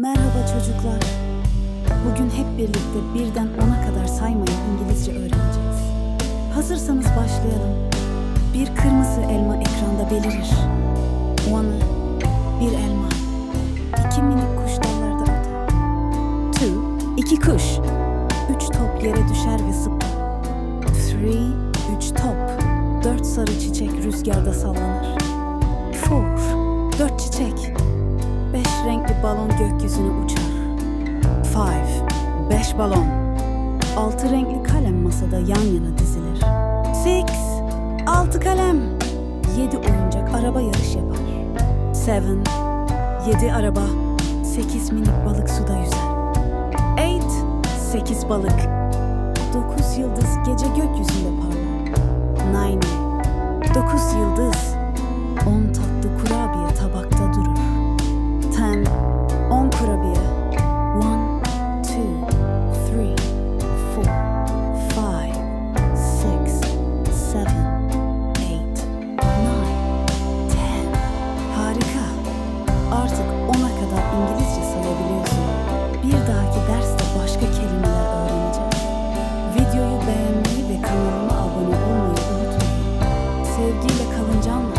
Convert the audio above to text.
Merhaba çocuklar. Bugün hep birlikte birden ona kadar saymayı İngilizce öğreneceğiz. Hazırsanız başlayalım. Bir kırmızı elma ekranda belirir. One, bir elma. İki minik kuş dallarda öter. Two, iki kuş. Üç top yere düşer ve zıplar. Three, üç top. Dört sarı çiçek rüzgarda sallanır. Four, balon gökyüzüne uçar. Five, beş balon. Altı renkli kalem masada yan yana dizilir. Six, altı kalem. Yedi oyuncak araba yarış yapar. Seven, yedi araba. Sekiz minik balık suda yüzer. Eight, sekiz balık. Dokuz yıldız gece gökyüzünde parlar. Nine, dokuz yıldız. sevgiyle kalınca anlar.